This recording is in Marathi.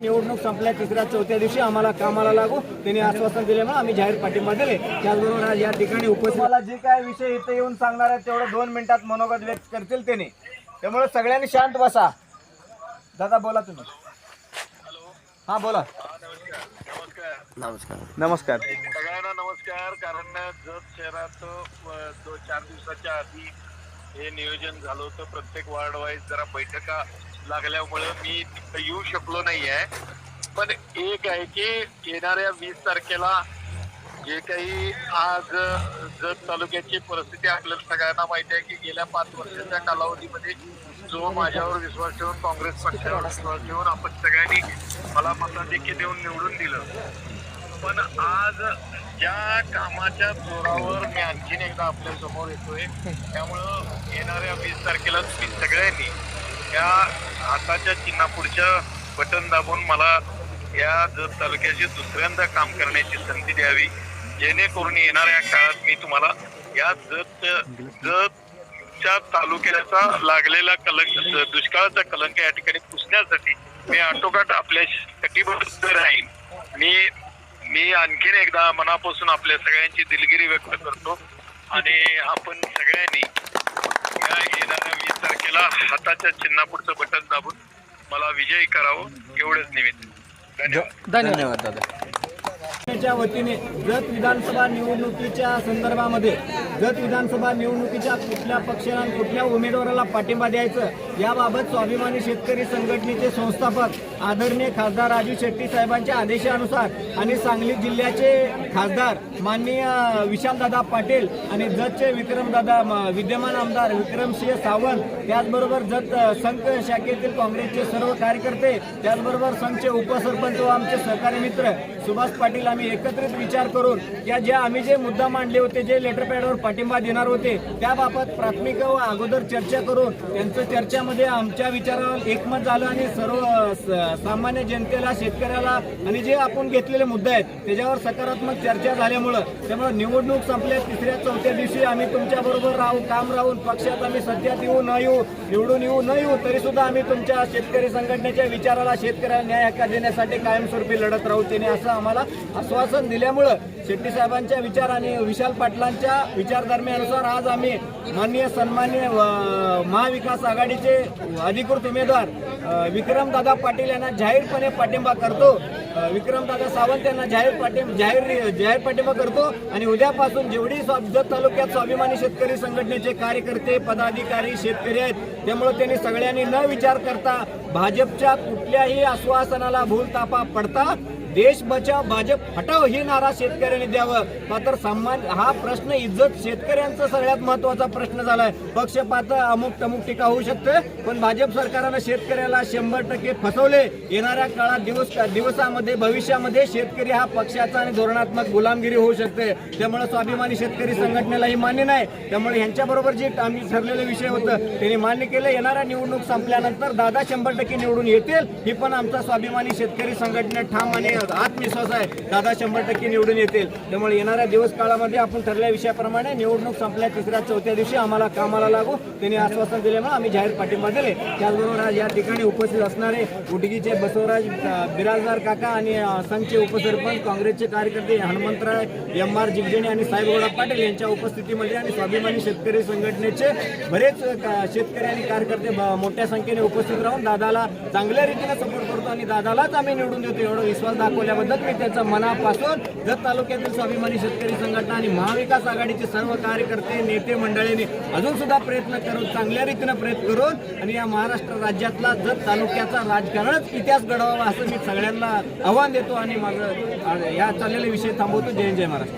निवडणूक संपल्या तिसऱ्या चौथ्या दिवशी आम्हाला कामाला लागू. त्यांनी आश्वासन दिल्यामुळे आम्ही जाहीर पाठिंबा दिले. त्याचबरोबर आज या ठिकाणी उपस्थित मला जे काय विषय इथे येऊन सांगणार आहे तेवढं दोन मिनिटात मनोगत व्यक्त करतील त्यांनी. त्यामुळे सगळ्यांनी शांत बसा. दादा बोला तुम्ही. हा बोला. नमस्कार. नमस्कार. सगळ्यांना नमस्कार कारण जत शहरात चार दिवसाच्या आधी हे नियोजन झालं होतं. प्रत्येक वार्ड वाईज जरा बैठका लागल्यामुळे मी येऊ शकलो नाही आहे पण एक आहे की येणाऱ्या वीस तारखेला जे काही आज जत तालुक्याची परिस्थिती आपल्याला सगळ्यांना माहिती आहे की गेल्या पाच वर्षाच्या कालावधीमध्ये जो माझ्यावर विश्वास ठेवून काँग्रेस पक्षावर विश्वास ठेवून आपण सगळ्यांनी मला मताधिक्य देऊन निवडून दिलं. पण आज ज्या कामाच्या जोरावर मी आणखीन एकदा आपल्यासमोर येतोय त्यामुळं येणाऱ्या वीस तारखेला तुम्ही सगळ्यांनी या हाताच्या चिन्हापुढच्या बटन दाबून मला या जत तालुक्याची दुसऱ्यांदा काम करण्याची संधी द्यावी. जेणेकरून येणाऱ्या काळात मी तुम्हाला या जत जतच्या तालुक्याचा लागलेला कलंक दुष्काळाचा कलंक या ठिकाणी पुसण्यासाठी मी आटोकाट आपल्या कटिबद्ध राहीन. मी मी आणखीन एकदा मनापासून आपल्या सगळ्यांची दिलगिरी व्यक्त करतो आणि आपण सगळ्यांनी या येणाऱ्या वीस तारखेला हाताच्या चिन्हापुढचं बटन दाबून मला विजयी करावं एवढंच निमित्त धन्यवाद. धन्यवाद. दादा. च्या वतीने जत विधानसभा निवडणुकीच्या संदर्भामध्ये जत विधानसभा निवडणुकीच्या कुठल्या पक्षाला कुठल्या उमेदवाराला पाठिंबा द्यायचं याबाबत स्वाभिमानी शेतकरी संघटनेचे संस्थापक आदरणीय खासदार राजू शेट्टी साहेबांच्या आदेशानुसार आणि सांगली जिल्ह्याचे खासदार माननीय विशालदादा पाटील आणि जतचे विक्रमदादा विद्यमान आमदार विक्रमसिंह सावंत त्याचबरोबर जत संघ शाखेतील काँग्रेसचे सर्व कार्यकर्ते त्याचबरोबर संघचे उपसरपंच व आमचे सहकारी मित्र सुभाष पाटील आम्ही एकत्रित विचार करून या जे आम्ही जे मुद्दा मांडले होते जे लेटर पॅडवर पाठिंबा देणार होते त्याबाबत प्राथमिक व अगोदर चर्चा करून त्यांचं चर्चामध्ये आमच्या विचारावर एकमत झालं आणि सर्व स- सामान्य जनतेला शेतकऱ्याला आणि जे आपण घेतलेले मुद्दे आहेत त्याच्यावर सकारात्मक चर्चा झाल्यामुळं त्यामुळे निवडणूक संपल्या तिसऱ्या चौथ्या दिवशी आम्ही तुमच्या बरोबर राहू काम राहून पक्षात आम्ही सध्यात येऊ न येऊ निवडून येऊ न येऊ तरी सुद्धा आम्ही तुमच्या शेतकरी संघटनेच्या विचाराला शेतकऱ्याला न्याय हक्का देण्यासाठी कायमस्वरूपी लढत राहू त्याने असं आम्हाला आश्वासन दिल्यामुळं शेट्टी साहेबांच्या विचार आणि विशाल पाटलांच्या विचारधर्मेनुसार आज आम्ही माननीय सन्मान्य महाविकास आघाडीचे अधिकृत उमेदवार विक्रम दादा पाटील यांना जाहीरपणे पाठिंबा करतो. विक्रम दादा सावंत यांना जाहीर पाठिंबा जाहीर जाहीर पाठिंबा करतो. आणि उद्यापासून जेवढी जत तालुक्यात स्वाभिमानी शेतकरी संघटनेचे कार्यकर्ते पदाधिकारी शेतकरी आहेत त्यामुळे त्यांनी सगळ्यांनी न विचार करता भाजपच्या कुठल्याही आश्वासनाला भूलतापा पडता देश बचाव भाजप हटाव ही नारा शेतकऱ्यांनी द्यावं? मात्र सन्मान हा प्रश्न इज्जत शेतकऱ्यांचा सगळ्यात महत्त्वाचा प्रश्न झालाय. पक्षपात अमुक तमुक टीका होऊ शकते पण भाजप सरकारनं शेतकऱ्याला शंभर टक्के फसवले. येणाऱ्या काळात दिवस दिवसामध्ये भविष्यामध्ये शेतकरी हा पक्षाचा आणि धोरणात्मक गुलामगिरी होऊ शकते. त्यामुळे स्वाभिमानी शेतकरी संघटनेला ही मान्य नाही. त्यामुळे यांच्याबरोबर जे आम्ही ठरलेले विषय होतं त्यांनी मान्य केलं. येणाऱ्या निवडणूक संपल्यानंतर दादा शंभर टक्के निवडून येतील. ही पण आमचा स्वाभिमानी शेतकरी संघटनेत ठाम आणि आत्मविश्वास आहे. दादा शंभर टक्के निवडून येतील. त्यामुळे येणाऱ्या दिवस काळामध्ये आपण ठरल्या विषयाप्रमाणे निवडणूक संपल्या तिसऱ्या चौथ्या दिवशी आम्हाला कामाला लागू. त्यांनी आश्वासन दिल्यामुळे आम्ही जाहीर पाठिंबा दिले. त्याचबरोबर आज या ठिकाणी उपस्थित असणारे उडगीचे बसवराज बिराजदार काका आणि संघचे उपसरपंच काँग्रेसचे कार्यकर्ते हनुमंतराय एम आर जिगजेणे आणि साहेबगौडा पाटील यांच्या उपस्थितीमध्ये आणि स्वाभिमानी शेतकरी संघटनेचे बरेच शेतकरी आणि कार्यकर्ते मोठ्या संख्येने उपस्थित राहून दादाला चांगल्या रीतीने सपोर्ट करतो आणि दादालाच आम्ही निवडून देतो. एवढा विश्वास दाखवल्याबद्दल मी त्याचा मनापासून जत राज्यातील स्वाभिमानी शेतकरी संघटना आणि महाविकास आघाडीचे सर्व कार्यकर्ते नेते मंडळींनी अजून सुद्धा प्रयत्न करून चांगल्या रीतीनं प्रयत्न करून आणि या महाराष्ट्र राज्यातला जत तालुक्याचा राजकारणच इतिहास घडवावा असं मी सगळ्यांना आव्हान देतो आणि माझं या चाललेले विषय थांबवतो. जय जय महाराष्ट्र.